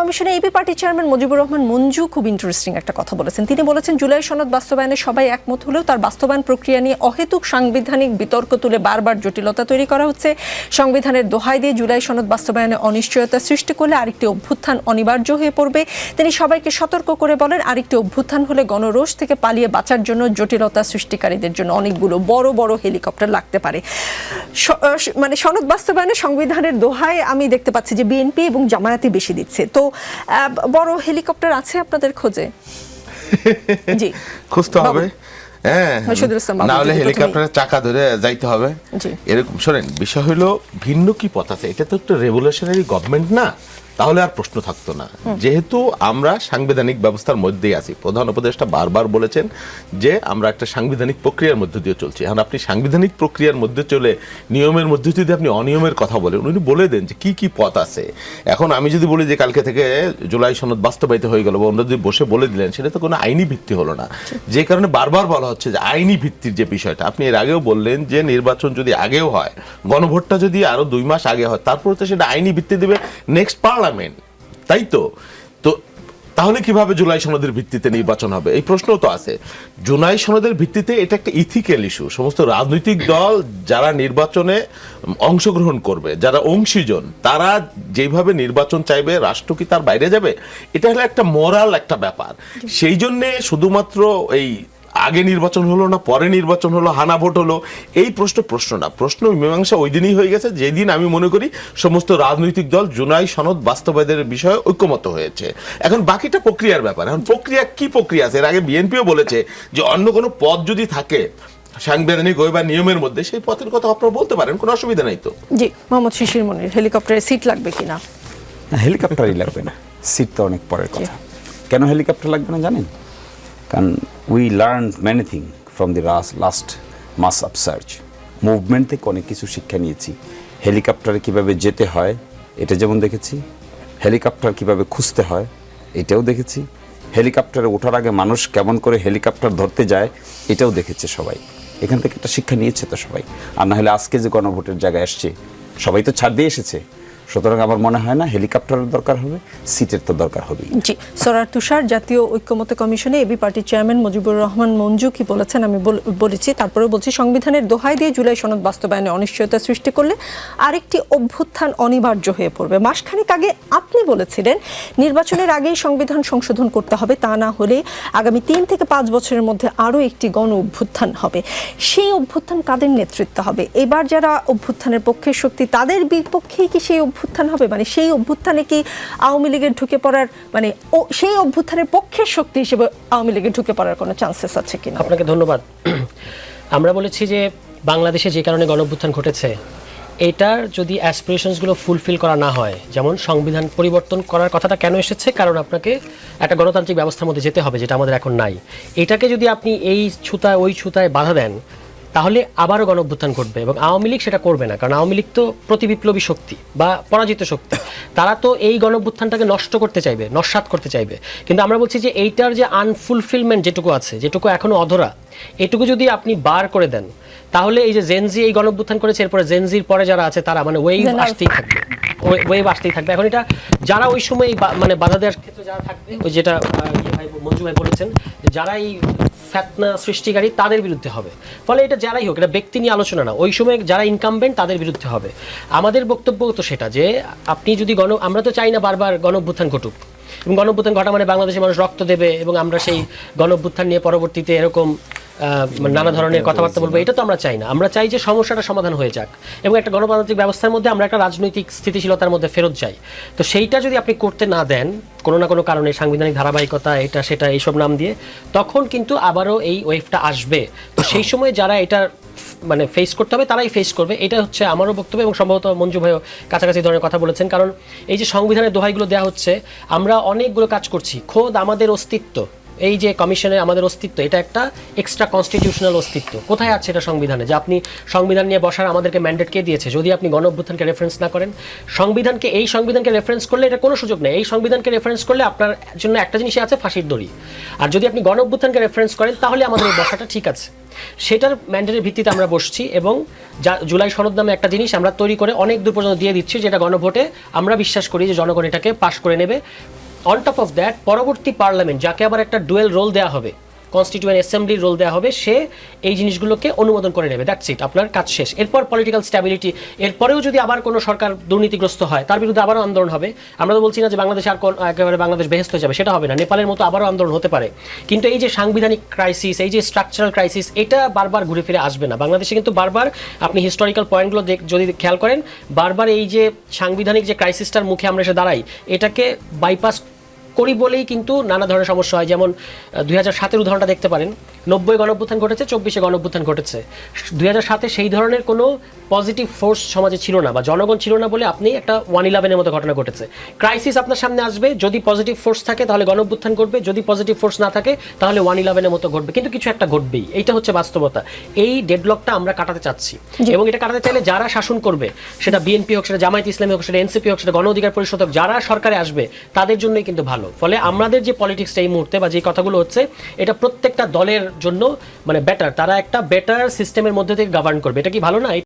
কমিশনে AB party chairman Mujibur Rahman Manju খুব interesting একটা কথা বলেছেন। তিনি বলেছেন, জুলাই সনদ বাস্তবায়নে সবাই একমত হলেও তার বাস্তবায়ন প্রক্রিয়া নিয়ে অহেতুক সাংবিধানিক বিতর্ক তুলে বারবার জটিলতা তৈরি করা হচ্ছে। সংবিধানের দোহাই দিয়ে জুলাই সনদ বাস্তবায়নে অনিশ্চয়তা সৃষ্টি করলে আরেকটি অভ্যুত্থান অনিবার্য হয়ে পড়বে। তিনি সবাইকে সতর্ক করে বলেন, আরেকটি অভ্যুত্থান হলে গণরোষ থেকে পালিয়ে বাঁচার জন্য জটিলতা সৃষ্টিকারীদের জন্য অনেকগুলো বড় বড় হেলিকপ্টার লাগতে পারে। মানে সনদ বাস্তবায়নে সংবিধানের দোহায় আমি দেখতে পাচ্ছি যে বিএনপি এবং জামায়াতি বেশি দিচ্ছে। তো বড় হেলিকপ্টার আছে আপনাদের খোঁজে? জি। খুঁজতে হবে। হ্যাঁ। না হলে হেলিকপ্টারের চাকা ধরে যাইতে হবে। এরকম শোনেন বিষয় হলো ভিন্ন কি পথ আছে। এটা তো একটা রেভলিউশনারি গভর্নমেন্ট না? তাহলে আর প্রশ্ন থাকতো না। যেহেতু আমরা সাংবিধানিক ব্যবস্থার মধ্যেই আছি প্রধান উপদেষ্টা বারবার বলেছেন যে আমরা একটা সাংবিধানিক প্রক্রিয়ার মধ্যে দিয়ে চলছি। এখন আপনি সাংবিধানিক প্রক্রিয়ার মধ্যে চলে নিয়মের মধ্যে যদি আপনি অনিয়মের কথা বলেন উনি বলে দেন যে কি কি পথ আছে। এখন আমি যদি বলি যে কালকে থেকে জুলাই সনদ বাস্তবায়িত হয়ে গেল বা অন্য যদি বসে বলে দিলেন সেটা তো কোনো আইনি ভিত্তি হলো না। যে কারণে বারবার বলা হচ্ছে যে আইনি ভিত্তির যে বিষয়টা আপনি এর আগেও বললেন যে নির্বাচন যদি আগেও হয় গণভোটটা যদি আরও দুই মাস আগে হয় তারপরে তো সেটা আইনি ভিত্তি দেবে নেক্সট পার্লামেন্ট তাই তো? তো তাহলে কীভাবে জুলাই সনদের ভিত্তিতে নির্বাচন হবে? এই প্রশ্নও তো আছে। জুলাই সনদের ভিত্তিতে এটা একটা ইথিক্যাল ইস্যু সমস্ত রাজনৈতিক দল যারা নির্বাচনে অংশগ্রহণ করবে যারা অংশীজন তারা যেভাবে নির্বাচন চাইবে রাষ্ট্র কি তার বাইরে যাবে? এটা হলো একটা মোরাল একটা ব্যাপার। সেই জন্যে শুধুমাত্র এই আগে নির্বাচন হলো না পরে নির্বাচন হলো হানা ভোট হলো? এই প্রশ্ন প্রশ্ন না প্রশ্ন মীমাংসা ওই দিনই হয়ে গেছে যেদিন আমি মনে করি সমস্ত রাজনৈতিক দল জুনাই সনদ বাস্তবায়নের বিষয়ে ঐক্যমত হয়েছে। এখন বাকিটা প্রক্রিয়ার ব্যাপার। এখন প্রক্রিয়া কি প্রক্রিয়া আছে? এর আগে বিএনপিও বলেছে যে অন্য কোনো পথ যদি থাকে সাংবিধানিক ওই বা নিয়মের মধ্যে সেই পথের কথা আপনারা বলতে পারেন কোনো অসুবিধা নাই তো? জি মোহাম্মদ শিশির মনির হেলিকপ্টারে সিট লাগবে কিনা? না, হেলিকপ্টারই লাগবে না সিট তো অনেক পরের কথা। কেন হেলিকপ্টার লাগবে না জানেন? কারণ we learn many thing from the last mass up search movement থেকে অনেক কিছু শিক্ষা নিয়েছি। হেলিকপ্টারে কীভাবে যেতে হয়, এটা যেমন দেখেছি। হেলিকপ্টার কীভাবে খুঁজতে হয়, এটাও দেখেছি। হেলিকপ্টারে ওঠার আগে মানুষ কেমন করে হেলিকপ্টার ধরতে যায়, এটাও দেখেছে সবাই। এখান থেকে একটা শিক্ষা নিয়েছে তো সবাই। আর না হলে আজকে যে গণভোটের জায়গায় আসছে, সবাই তো ছাড় দিয়ে এসেছে। সুতরাং আমার মনে হয় না হেলিকপ্টারের দরকার হবে, সিটের তো দরকার হবে জি, সরার তুষার জাতীয় ঐক্যমত্য কমিশনে এবি পার্টির চেয়ারম্যান মুজিবুর রহমান মঞ্জু কি বলেছেন আমি বল- বলেছি তারপরে বলছি সংবিধানের দোহাই দিয়ে জুলাই সনদ বাস্তবায়নে অনিশ্চয়তা সৃষ্টি করলে আরেকটি অভ্যুত্থান অনিবার্য হয়ে পড়বে। মাসখানেক আগে আপনি বলেছিলেন, নির্বাচনের আগেই সংবিধান সংশোধন করতে হবে, তা না হলে আগামী তিন থেকে পাঁচ বছরের মধ্যে আরও একটি গণ অভ্যুত্থান হবে। সেই অভ্যুত্থান কাদের নেতৃত্ব হবে? এবার যারা অভ্যুত্থানের পক্ষের শক্তি, তাদের বিপক্ষেই কি সেই অভ্যুত্থান হবে? মানে সেই অভ্যুত্থানে কি আওয়ামী লীগের ঢুকে পড়ার মানে সেই অভ্যুত্থানের পক্ষের শক্তি হিসেবে আওয়ামী লীগের ঢুকে পড়ার কোনো চান্সেস আছে কিনা? আপনাকে ধন্যবাদ। আমরা বলেছি যে বাংলাদেশে যে কারণে গণঅভ্যুত্থান ঘটেছে, এটার যদি অ্যাসপিরেশনসগুলো ফুলফিল করা না হয়, যেমন সংবিধান পরিবর্তন করার কথাটা কেন এসেছে? কারণ আপনাকে একটা গণতান্ত্রিক ব্যবস্থার মধ্যে যেতে হবে, যেটা আমাদের এখন নাই। এটাকে যদি আপনি এই ছুতায় ওই ছুতায় বাধা দেন তাহলে আবারও গণঅভ্যুত্থান ঘটবে এবং আওয়ামী লীগ সেটা করবে না। কারণ আওয়ামী লীগ তো প্রতিবিপ্লবী শক্তি বা পরাজিত শক্তি। তারা তো এই গণঅভ্যুত্থানটাকে নষ্ট করতে চাইবে নস্বাত করতে চাইবে। কিন্তু আমরা বলছি যে এইটার যে আনফুলফিলমেন্ট যেটুকু আছে যেটুকু এখনও অধরা এটুকু যদি আপনি বার করে দেন তাহলে এই যে জেনজি এই গণঅভ্যুত্থান করেছে এরপরে জেনজির পরে যারা আছে তারা মানে ওয়েভ Gen আসতেই থাকবে। ওয়েভ আসতেই থাকবে। এখন এটা যারা ওই সময় মানে বাধা দেওয়ার ক্ষেত্রে যারা থাকবে ওই যেটা ইয়ে ভাই মঞ্জু ভাই বলেছেন যারা এই ফ্যাতনা সৃষ্টিকারী তাদের বিরুদ্ধে হবে। ফলে এটা যারাই হোক, এটা ব্যক্তি নিয়ে আলোচনা না। ওই সময় যারা ইনকামবেন্ট তাদের বিরুদ্ধে হবে। আমাদের বক্তব্য তো সেটা যে, আপনি যদি গণ, আমরা তো চাই না বারবার গণভ্যুত্থান ঘটুক। এবং গণভ্যুত্থান ঘটা মানে বাংলাদেশের মানুষ রক্ত দেবে এবং আমরা সেই গণভ্যুত্থান নিয়ে পরবর্তীতে এরকম নানা ধরনের কথাবার্তা বলব, এটা তো আমরা চাই না। আমরা চাই যে সমস্যাটা সমাধান হয়ে যাক এবং একটা গণতান্ত্রিক ব্যবস্থার মধ্যে আমরা একটা রাজনৈতিক স্থিতিশীলতার মধ্যে ফেরত যাই। তো সেইটা যদি আপনি করতে না দেন, কোনো না কোনো কারণে সাংবিধানিক ধারাবাহিকতা, এটা, সেটা, এইসব নাম দিয়ে, তখন কিন্তু আবারও এই ওয়েভটা আসবে। তো সেই সময় যারা এটা মানে ফেস করতে হবে, তারাই ফেস করবে। এটা হচ্ছে আমারও বক্তব্য এবং সম্ভবত মঞ্জু ভাইও কাছাকাছি ধরনের কথা বলেছেন। কারণ এই যে সংবিধানের দোহাইগুলো দেওয়া হচ্ছে, আমরা অনেকগুলো কাজ করছি। খোদ আমাদের অস্তিত্ব এই যে কমিশনে আমাদের অস্তিত্ব, এটা একটা এক্সট্রা কনস্টিটিউশনাল অস্তিত্ব। কোথায় আছে এটা সংবিধানে? যে আপনি সংবিধান নিয়ে বসার আমাদেরকে ম্যান্ডেট কে দিয়েছে, যদি আপনি গণ অভ্যুত্থানকে রেফারেন্স না করেন। সংবিধানকে, এই সংবিধানকে রেফারেন্স করলে এটা কোনো সুযোগ নেই। এই সংবিধানকে রেফারেন্স করলে আপনার জন্য একটা জিনিসই আছে, ফাঁসির দড়ি। আর যদি আপনি গণ অভ্যুত্থানকে রেফারেন্স করেন, তাহলে আমাদের এই বসাটা ঠিক আছে। সেটার ম্যান্ডেটের ভিত্তিতে আমরা বসছি এবং জুলাই সনদ নামে একটা জিনিস আমরা তৈরি করে অনেক দূর পর্যন্ত দিয়ে দিচ্ছি, যেটা গণভোটে আমরা বিশ্বাস করি যে জনগণ এটাকে পাশ করে নেবে। অন টপ অফ দ্যাট পরবর্তী পার্লামেন্ট যাকে আবার একটা ডুয়েল রোল দেওয়া হবে কনস্টিটিউয়েন্ট অ্যাসেম্বলির রোল দেওয়া হবে, সে এই জিনিসগুলোকে অনুমোদন করে নেবে। দ্যাটস ইট আপনার কাজ শেষ। এরপর পলিটিক্যাল স্ট্যাবিলিটি এরপরেও যদি আবার কোনো সরকার দুর্নীতিগ্রস্ত হয়, তার বিরুদ্ধে আবারও আন্দোলন হবে। আমরা তো বলছি না যে বাংলাদেশ আর একেবারে বাংলাদেশ বেহেস্ত হয়ে যাবে, সেটা হবে না। নেপালের মতো আবারও আন্দোলন হতে পারে। কিন্তু এই যে সাংবিধানিক ক্রাইসিস এই যে স্ট্রাকচারাল ক্রাইসিস এটা বারবার ঘুরে ফিরে আসবে না। বাংলাদেশে কিন্তু বারবার আপনি হিস্টোরিক্যাল পয়েন্টগুলো দেখ, যদি খেয়াল করেন, বারবার এই যে সাংবিধানিক যে ক্রাইসিসটার মুখে আমরা এসে দাঁড়াই, এটাকে বাইপাস করি বলেই কিন্তু নানা ধরনের সমস্যা হয়। যেমন দুই হাজার সাতের উদাহরণটা দেখতে পারেন। নব্বই গণঅভ্যুত্থান ঘটেছে চব্বিশে গণঅভ্যুত্থান ঘটেছে। দুই হাজার সাতে সেই ধরনের কোনো পজিটিভ ফোর্স সমাজে ছিল না বা জনগণ ছিল না বলে আপনি একটা ওয়ান ইলেভেনের মতো ঘটনা ঘটেছে। ক্রাইসিস আপনার সামনে আসবে যদি পজিটিভ ফোর্স থাকে তাহলে গণঅভ্যুত্থান ঘটবে যদি পজিটিভ ফোর্স না থাকে তাহলে ওয়ান ইলেভেনের মতো ঘটবে। কিন্তু কিছু একটা ঘটবেই এইটা হচ্ছে বাস্তবতা। এই ডেডলকটা আমরা কাটাতে চাচ্ছি। এবং এটা কাটাতে চাইলে যারা শাসন করবে সেটা বিএনপি হোক সেটা জামায়াত ইসলামী হোক সেটা এনসিপি হোক সেটা গণ অধিকার পরিষদ হোক যারা সরকারে আসবে তাদের জন্যই কিন্তু ভালো। ফলে আমাদের যে পলিটিক্সটা এই মুহূর্তে বা যে কথাগুলো হচ্ছে, এটা প্রত্যেকটা দলের জন্য মানে বেটার তারা একটা বেটার সিস্টেমের মধ্যে থেকে গভর্ন করবে। এটা কি ভালো না?